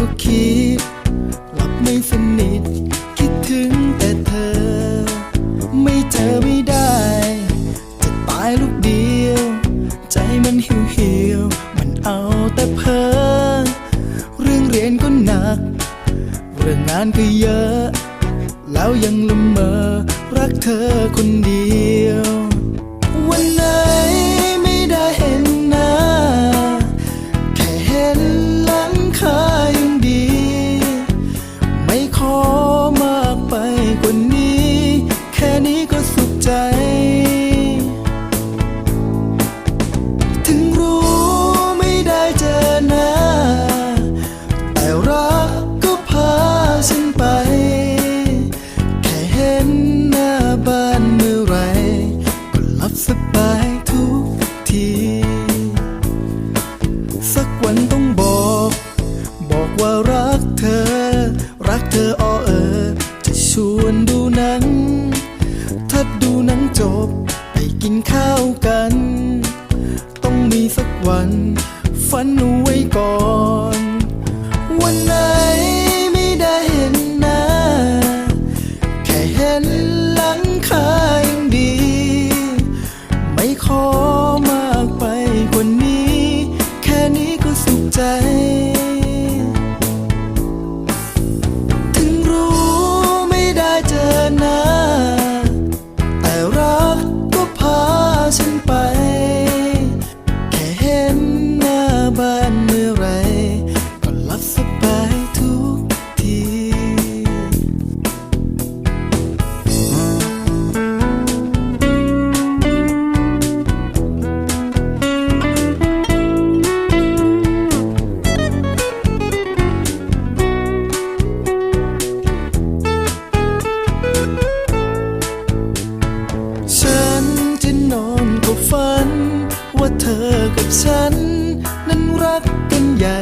ก็คิด หลับไม่สนิท คิดถึงแต่เธอ ไม่เจอไม่ได้ จะตายลูกเดียว ใจมันหิวหิวมันเอาแต่เพ้อเรื่องเรียนก็หนัก เรื่องงานก็เยอะ แล้วยังละเมอรักเธอคนเดียว วันไหน สักวันต้องบอก บอกว่ารักเธอ รักเธออ้อเออ จะชวนดูหนัง ถ้าดูหนังจบ ไปกินข้าวกัน ต้องมีสักวัน ฝันเอาไว้ก่อน วันไหนไม่ได้เห็นหน้า แค่เห็น time กับฉัน นั้นรักกันใหญ่